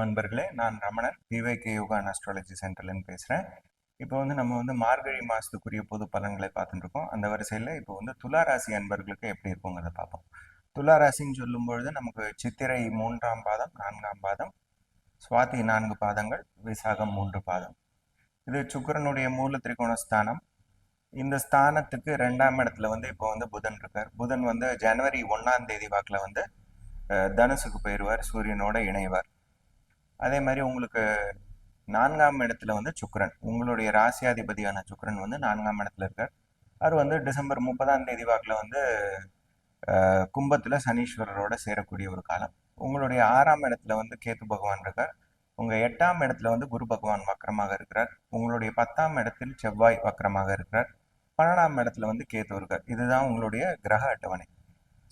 நண்பர்களே. நான் Ramanan. Viveka yoga and astrology சென்டர்லேருந்து பேசுகிறேன் இப்போ வந்து நம்ம வந்து மார்கழி மாதத்துக்குரிய பொது பலன்களை பார்த்துட்டுருக்கோம் அந்த வரிசையில் இப்போ வந்து துளாராசி அன்பர்களுக்கு எப்படி இருக்குங்கிறத பார்ப்போம். துலா ராசின்னு சொல்லும் பொழுது நமக்கு சித்திரை மூன்றாம் பாதம் நான்காம் பாதம் சுவாதி நான்கு பாதங்கள் விசாகம் மூன்று பாதம். இது சுக்கிரனுடைய மூல திரிகோண ஸ்தானம் இந்த ஸ்தானத்துக்கு ரெண்டாம் இடத்துல வந்து இப்போ வந்து புதன் இருக்கார். புதன் வந்து ஜனவரி ஒன்றாம் தேதி வாக்கில் வந்து தனுசுக்கு போயிடுவார் சூரியனோட இணைவார். அதே மாதிரி உங்களுக்கு நான்காம் இடத்துல வந்து சுக்கிரன். உங்களுடைய ராசியாதிபதியான சுக்கரன் வந்து நான்காம் இடத்துல இருக்கார். அவர் வந்து டிசம்பர் முப்பதாம் தேதி வாக்கில் வந்து கும்பத்தில் சனீஸ்வரரோட சேரக்கூடிய ஒரு காலம். உங்களுடைய ஆறாம் இடத்துல வந்து கேத்து பகவான் இருக்கார். உங்கள் எட்டாம் இடத்துல வந்து குரு பகவான் வக்கரமாக இருக்கிறார். உங்களுடைய பத்தாம் இடத்தில் செவ்வாய் வக்கரமாக இருக்கிறார். பன்னெண்டாம் இடத்துல வந்து கேத்து இருக்கார். இதுதான் உங்களுடைய கிரக அட்டவணை.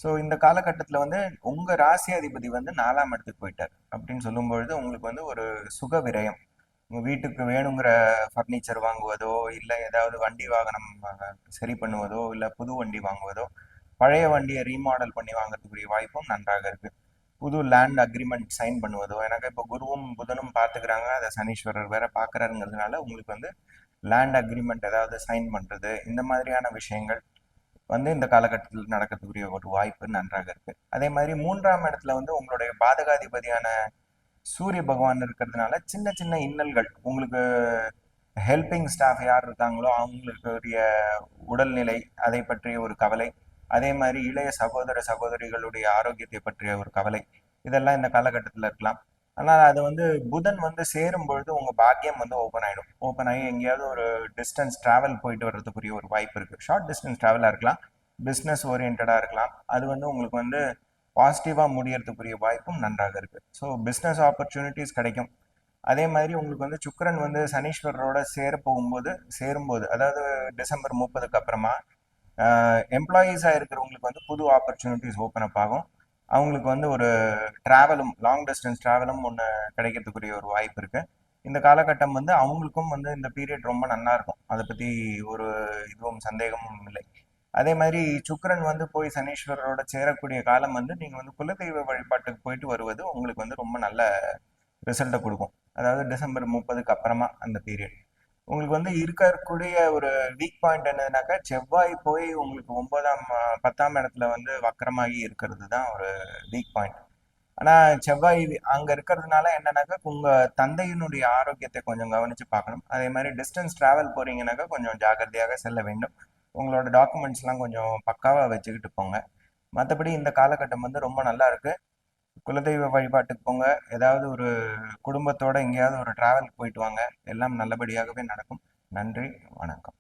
ஸோ இந்த காலகட்டத்தில் வந்து உங்கள் ராசி அதிபதி வந்து நாலாம் இடத்துக்கு போயிட்டார். அப்படின்னு சொல்லும்பொழுது உங்களுக்கு வந்து ஒரு சுக விரயம். உங்கள் வீட்டுக்கு வேணுங்கிற ஃபர்னிச்சர் வாங்குவதோ இல்லை ஏதாவது வண்டி வாகனம் சரி பண்ணுவதோ இல்லை புது வண்டி வாங்குவதோ பழைய வண்டியை ரீமாடல் பண்ணி வாங்குறதுக்குரிய வாய்ப்பும் நன்றாக இருக்கு. புது லேண்ட் அக்ரிமெண்ட் சைன் பண்ணுவதோ எனக்கு இப்போ குருவும் புதனும் பார்த்துக்கிறாங்க அதை சனீஸ்வரர் வேற பார்க்குறாருங்கிறதுனால உங்களுக்கு வந்து லேண்ட் அக்ரிமெண்ட் ஏதாவது சைன் பண்ணுறது இந்த மாதிரியான விஷயங்கள் வந்து இந்த காலகட்டத்தில் நடக்கிறதுக்குரிய ஒரு வாய்ப்பு நன்றாக இருக்கு. அதே மாதிரி மூன்றாம் இடத்துல வந்து உங்களுடைய பாதகாதிபதியான சூரிய பகவான் இருக்கிறதுனால சின்ன சின்ன இன்னல்கள் உங்களுக்கு ஹெல்பிங் ஸ்டாஃப் யார் இருக்காங்களோ அவங்களுக்குரிய உடல்நிலை அதை பற்றிய ஒரு கவலை அதே மாதிரி இளைய சகோதர சகோதரிகளுடைய ஆரோக்கியத்தை பற்றிய ஒரு கவலை இதெல்லாம் இந்த காலகட்டத்தில் இருக்கலாம். ஆனால் அது வந்து புதன் வந்து சேரும் பொழுது உங்க பாக்கியம் வந்து ஓப்பன் ஆயிடும். ஓப்பன் ஆகி எங்கேயாவது ஒரு டிஸ்டன்ஸ் டிராவல் போயிட்டு வர்றதுக்குரிய ஒரு வாய்ப்பு இருக்கு. ஷார்ட் டிஸ்டன்ஸ் ட்ராவலாக இருக்கலாம். பிஸ்னஸ் ஓரியன்டாக இருக்கலாம். அது வந்து உங்களுக்கு வந்து பாசிட்டிவாக முடியறதுக்குரிய வாய்ப்பும் நன்றாக இருக்கு. ஸோ பிஸ்னஸ் ஆப்பர்ச்சுனிட்டிஸ் கிடைக்கும். அதே மாதிரி உங்களுக்கு வந்து சுக்கரன் வந்து சனீஸ்வரரோட சேர போகும்போது சேரும்போது அதாவது டிசம்பர் முப்பதுக்கு அப்புறமா எம்ப்ளாயீஸாக இருக்கிறவங்களுக்கு வந்து புது ஆப்பர்ச்சுனிட்டிஸ் ஓப்பன் அப் ஆகும். அவங்களுக்கு வந்து ஒரு ட்ராவலும் லாங் டிஸ்டன்ஸ் ட்ராவலும் ஒன்று கிடைக்கிறதுக்குரிய ஒரு வாய்ப்பு இருக்கு. இந்த காலகட்டம் வந்து அவங்களுக்கும் வந்து இந்த பீரியட் ரொம்ப நல்லா இருக்கும். அதை பற்றி ஒரு இதுவும் சந்தேகமும் இல்லை. அதே மாதிரி சுக்கரன் வந்து போய் சனீஸ்வரரோட சேரக்கூடிய காலம் வந்து நீங்கள் வந்து குலதெய்வ வழிபாட்டுக்கு போயிட்டு வருவது உங்களுக்கு வந்து ரொம்ப நல்ல ரிசல்ட்டை கொடுக்கும். அதாவது டிசம்பர் முப்பதுக்கு அப்புறமா அந்த பீரியட் உங்களுக்கு வந்து இருக்கக்கூடிய ஒரு வீக் பாயிண்ட் என்னதுனாக்கா செவ்வாய் போய் உங்களுக்கு ஒன்பதாம் பத்தாம் இடத்துல வந்து வக்கரமாகி இருக்கிறது தான் ஒரு வீக் பாயிண்ட் ஆனால் செவ்வாய் அங்க இருக்கிறதுனால என்னன்னாக்கா உங்கள் தந்தையினுடைய ஆரோக்கியத்தை கொஞ்சம் கவனிச்சு பார்க்கணும். அதே மாதிரி டிஸ்டன்ஸ் டிராவல் போறீங்கன்னாக்கா கொஞ்சம் ஜாக்கிரதையாக செல்ல வேண்டும். உங்களோட டாக்குமெண்ட்ஸ்லாம் கொஞ்சம் பக்காவாக வச்சுக்கிட்டு போங்க. மற்றபடி இந்த காலகட்டம் வந்து ரொம்ப நல்லா இருக்கு. குலதெய்வ வழிபாட்டுக்கு போங்க. ஏதாவது ஒரு குடும்பத்தோட எங்கேயாவது ஒரு டிராவல் போயிட்டு வாங்க. எல்லாம் நல்லபடியாகவே நடக்கும். நன்றி வணக்கம்.